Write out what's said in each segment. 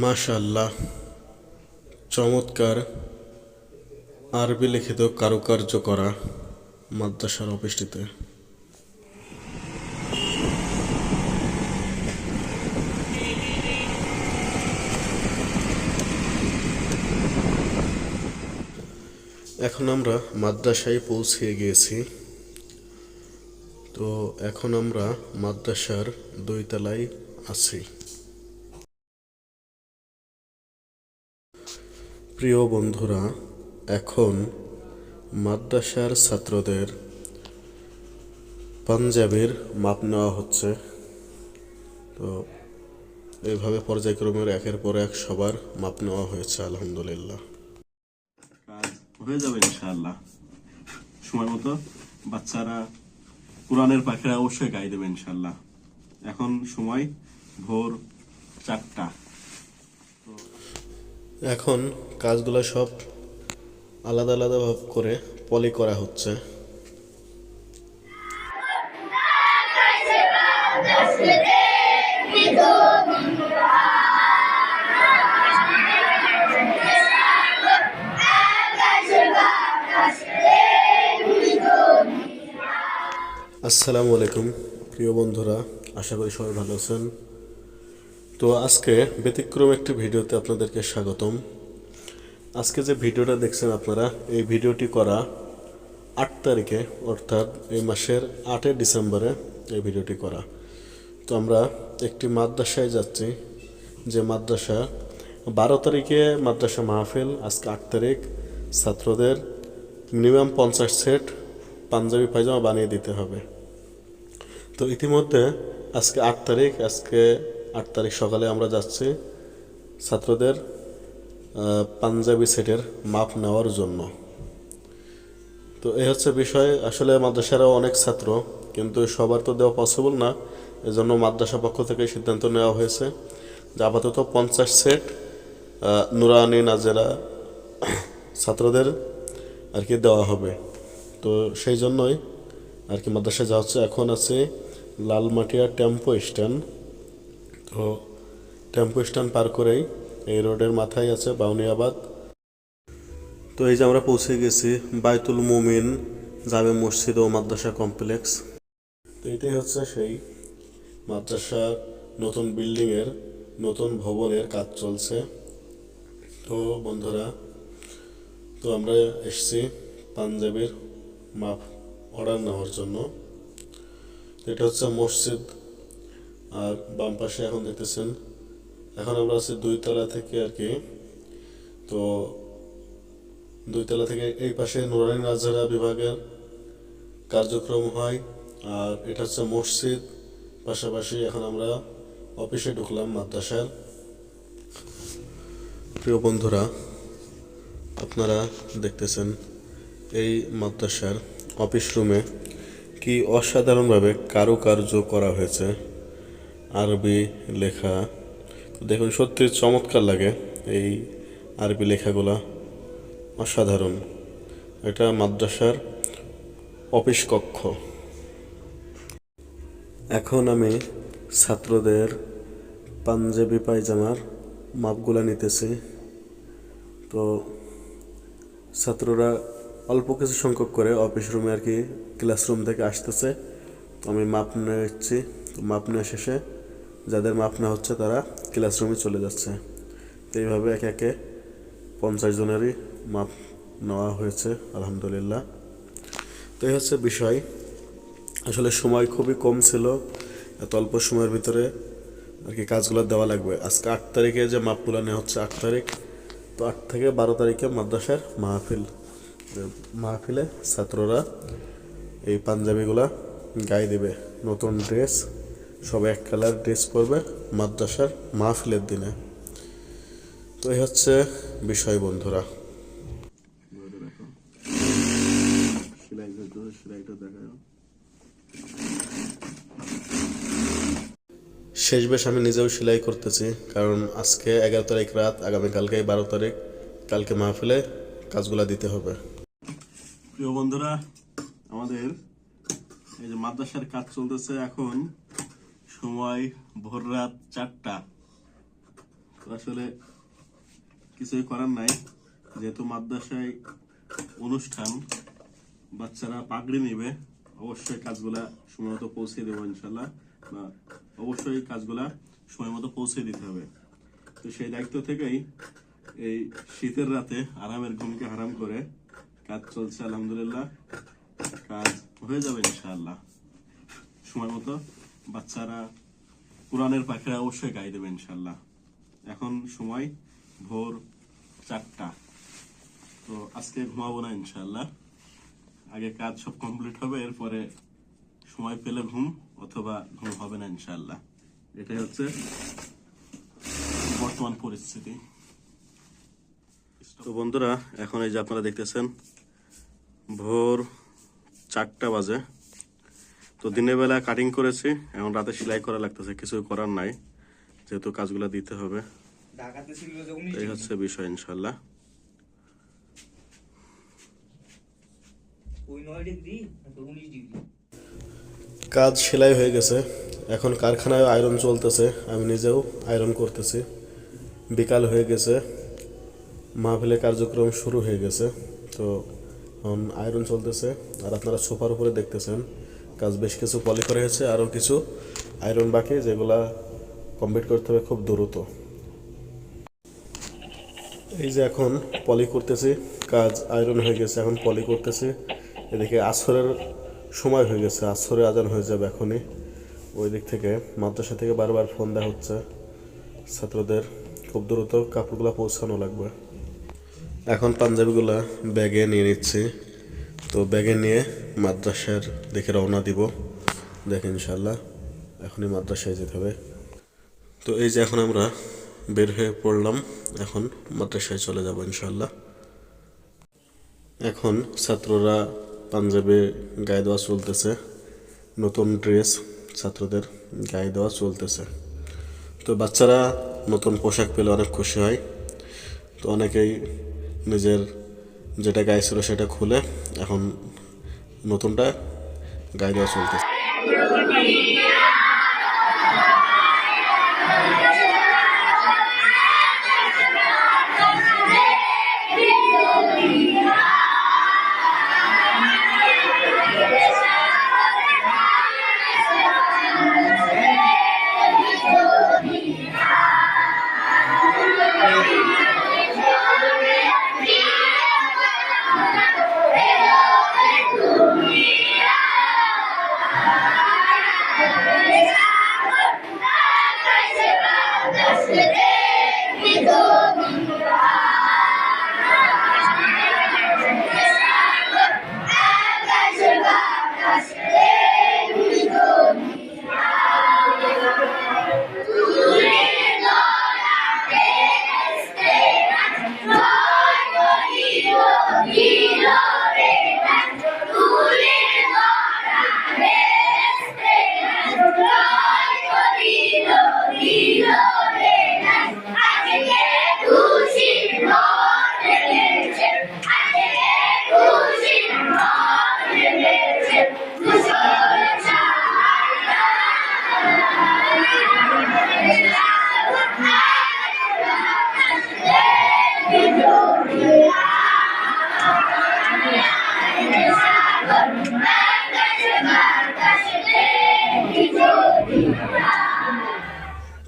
মাশাল্লাহ চমৎকার। আরবি লিখিত কারুকার্য করা মাদ্রাসার অফিসটিতে। এখন আমরা মাদ্রাসায় পৌঁছে গিয়েছি। তো এখন আমরা মাদ্রাসার দুই তলায় আছি। প্রিয় বন্ধুরা, এখন মাদ্রাসার ছাত্রদের পাঞ্জাবির মাপ নেওয়া হচ্ছে। তো এইভাবে পর্যায়ক্রমের একের পর এক সবার মাপ নেওয়া হয়েছে, আলহামদুলিল্লাহ। হয়ে যাবে ইনশাআল্লাহ। সময় মতো বাচ্চারা কোরআনের পাখিরা অবশ্যই গাই দেবে ইনশাল্লাহ এখন সময় ভোর চারটা। এখন কাজগুলো সব আলাদা আলাদা ভাব করে পলি করা হচ্ছে। আসসালামু আলাইকুম, প্রিয় বন্ধুরা, আশা করি সবাই ভালো আছেন। তো আজকে ব্যতিক্রম একটি ভিডিওতে আপনাদেরকে স্বাগতম। আজকে যে ভিডিওটা দেখছেন আপনারা, এই ভিডিওটি করা আট তারিখে, অর্থাৎ এই মাসের আটই ডিসেম্বরে এই ভিডিওটি করা। তো আমরা একটি মাদ্রাসায় যাচ্ছি, যে মাদ্রাসা বারো তারিখে মাদ্রাসা মাহফিল, আজকে আট তারিখ। ছাত্রদের মিনিমাম পঞ্চাশ সেট পাঞ্জাবি পায়জামা বানিয়ে দিতে হবে। তো ইতিমধ্যে আজকে আট তারিখ, আজকে আট তারিখ সকালে আমরা যাচ্ছি ছাত্রদের পাঞ্জাবি সেটের মাপ নেওয়ার জন্য। তো এই হচ্ছে বিষয়। আসলে মাদ্রাসারও অনেক ছাত্র, কিন্তু সবার তো দেওয়া পসিবল না। এজন্য মাদ্রাসা পক্ষ থেকে সিদ্ধান্ত নেওয়া হয়েছে যে আপাতত পঞ্চাশ সেট নুরানি, নাজেরা ছাত্রদের আর কি দেওয়া হবে। তো সেই জন্যই আর কি মাদ্রাসায় যাওয়া হচ্ছে। এখন আছে লালমাটিয়া টেম্পো স্ট্যান্ড। তো টেম্পো স্ট্যান্ড পার করেই এই রোডের মাথায় আছে বাউনিয়াবাদ। তো এই যে আমরা পৌঁছে গেছি বাইতুল মুমিন জামে মসজিদ ও মাদ্রাসা কমপ্লেক্স। তো এটাই হচ্ছে সেই মাদ্রাসা নতুন বিল্ডিংয়ের, নতুন ভবনের কাজ চলছে। তো বন্ধুরা, তো আমরা এসছি পাঞ্জাবের মাপ অর্ডার নেওয়ার জন্য। এটা হচ্ছে মসজিদ আর বাম পাশে এখন দেখতেছেন, এখন আমরা আছি দুই তলা থেকে আর কি। তো দুই তলা থেকে এই পাশে নুরানি নাজারা বিভাগের কার্যক্রম হয়, আর এটা হচ্ছে মসজিদ। পাশাপাশি এখন আমরা অফিসে ঢুকলাম মাদ্রাসার। প্রিয় বন্ধুরা, আপনারা দেখতেছেন এই মাদ্রাসার অফিস রুমে কি অসাধারণভাবে কারুকার্য করা হয়েছে। আরবি লেখা। দেখুন, সত্যি চমৎকার লাগে এই আরবি লেখাগুলা। অসাধারণ। এটা মাদ্রাসার অফিস কক্ষ। এখন আমি ছাত্রদের পাঞ্জাবি পায়জামার মাপগুলা নিতেছি। তো ছাত্ররা অল্প কিছু সংখ্যক করে অফিস রুমে আর কি ক্লাসরুম থেকে আসতেছে। তো আমি মাপ নিচ্ছি তো মাপ নেওয়া শেষে যাদের মাপ নেওয়া হচ্ছে তারা ক্লাসরুমে চলে যাচ্ছে। তো এইভাবে একে একে পঞ্চাশ জনেরই মাপ নেওয়া হয়েছে, আলহামদুলিল্লাহ। তো এই হচ্ছে বিষয়। আসলে সময় খুবই কম ছিল, এত অল্প সময়ের ভিতরে আর কি কাজগুলো দেওয়া লাগবে। আজকে আট তারিখে যে মাপগুলো নেওয়া হচ্ছে আট তারিখ, তো আট থেকে বারো তারিখে মাদ্রাসার মাহফিল। মাহফিলে ছাত্ররা এই পাঞ্জাবিগুলা গায়ে দেবে। নতুন ড্রেস সব এক কালার ড্রেস পরবে মাদ্রাসার মাহফিলের দিনে। তো এই হচ্ছে বিষয় বন্ধুরা। শেষ বেশ আমি নিজেও সেলাই করতেছি, কারণ আজকে এগারো তারিখ রাত, আগামীকালকে বারো তারিখ, কালকে মাহফিলে কাজগুলা দিতে হবে। প্রিয় বন্ধুরা, আমাদের এই যে মাদ্রাসার কাজ চলতেছে এখন সময় ভোর রাত চারটা। আসলে কিছুই করার নাই। যেহেতু মাদ্রাসায় অনুষ্ঠান, বাচ্চারা পাগড়ি নিবে, অবশ্যই কাজগুলা সময় মতো পৌঁছে দেবো ইনশাল্লাহ বা অবশ্যই কাজগুলা সময় মতো পৌঁছে দিতে হবে। তো সেই দায়িত্ব থেকেই এই শীতের রাতে আরামের ঘুমকে হারাম করে কাজ চলছে, আলহামদুলিল্লাহ। কাজ হয়ে যাবে ইনশাআল্লাহ। সময় মতো বাচ্চারা কোরআনের পাখিরা অবশ্যই গাই দেবে ইনশাল্লাহ এখন সময় ভোর চারটা। তো আজকে ঘুমাবো না ইনশাল্লাহ আগে কাজ সব কমপ্লিট হবে, এরপরে সময় পেলে ঘুম অথবা ঘুম হবে না ইনশাল্লাহ এটাই হচ্ছে বর্তমান পরিস্থিতি। তো বন্ধুরা, এখন এই যে আপনারা দেখতেছেন, ভোর চারটা বাজে। তো দিনের বেলা কাটিং করেছি এখন রাতে সেলাই করা লাগতেছে কিছু করার নাই যেহেতু কাজগুলো দিতে হবে। এই হচ্ছে বিষয় ইনশাল্লাহ কাজ সেলাই হয়ে গেছে। এখন কারখানায় আয়রন চলতেছে আমি নিজেও আয়রন করতেছি। বিকাল হয়ে গেছে মাহফিলের কার্যক্রম শুরু হয়ে গেছে। তো এখন আয়রন চলতেছে আর আপনারা সোফার উপরে দেখতেছেন কাজ বেশ কিছু পলি করে হয়েছে আরও কিছু আয়রন বাকি যেগুলা কমপ্লিট করতে হবে খুব দ্রুত। এই যে এখন পলি করতেছি, কাজ আয়রন হয়ে গেছে, এখন পলি করতেছি। এদিকে আসরের সময় হয়ে গেছে, আসরে আজান হয়ে যাবে এখনই। ওই দিক থেকে মাদ্রাসা থেকে বারবার ফোন দেওয়া হচ্ছে ছাত্রদের, খুব দ্রুত কাপড়গুলো পৌঁছানো লাগবে। এখন পাঞ্জাবিগুলা ব্যাগে নিয়ে নিচ্ছি। তো ব্যাগে নিয়ে মাদ্রাসার দেখে রওনা দিব। দেখেন ইনশাল্লাহ এখনই মাদ্রাসায় যেতে হবে। তো এই যে এখন আমরা বের হয়ে পড়লাম, এখন মাদ্রাসায় চলে যাব ইনশাল্লাহ এখন ছাত্ররা পাঞ্জাবে গায়ে দেওয়া চলতেছে। নতুন ড্রেস ছাত্রদের গায়ে দেওয়া চলতেছে। তো বাচ্চারা নতুন পোশাক পেলে অনেক খুশি হয়। তো অনেকেই নিজের যেটা গায়ে ছিল সেটা খুলে এখন নতুনটা গায়ে দেওয়া চলতেছে।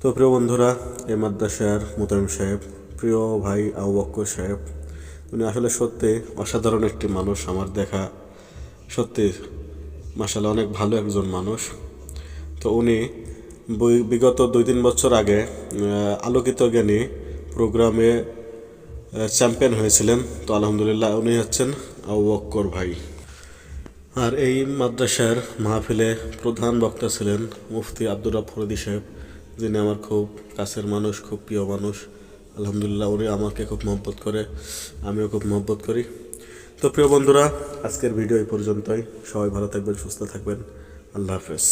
তো প্রিয় বন্ধুরা এই মাদ্রাসার মোতায়েম সাহেব, প্রিয় ভাই আবু সাহেব, উনি আসলে সত্যি অসাধারণ একটি মানুষ, আমার দেখা সত্যি মাসাল্লাহ অনেক ভালো একজন মানুষ। তো উনি বিগত দুই তিন বছর আগে আলোকিত জ্ঞানী প্রোগ্রামে চ্যাম্পিয়ন হয়েছিলেন। তো আলহামদুলিল্লাহ উনি হচ্ছেন আবু ভাই। আর এই মাদ্রাসার মাহফিলে প্রধান বক্তা ছিলেন মুফতি আব্দুর রব সাহেব। যিনি আমার খুব কাছের মানুষ, খুব প্রিয় মানুষ। আলহামদুলিল্লাহ, উনি আমাকে খুব মহব্বত করে, আমিও খুব মহব্বত করি। তো প্রিয় বন্ধুরা, আজকের ভিডিও এই পর্যন্তই। সবাই ভালো থাকবেন, সুস্থ থাকবেন। আল্লাহ হাফেজ।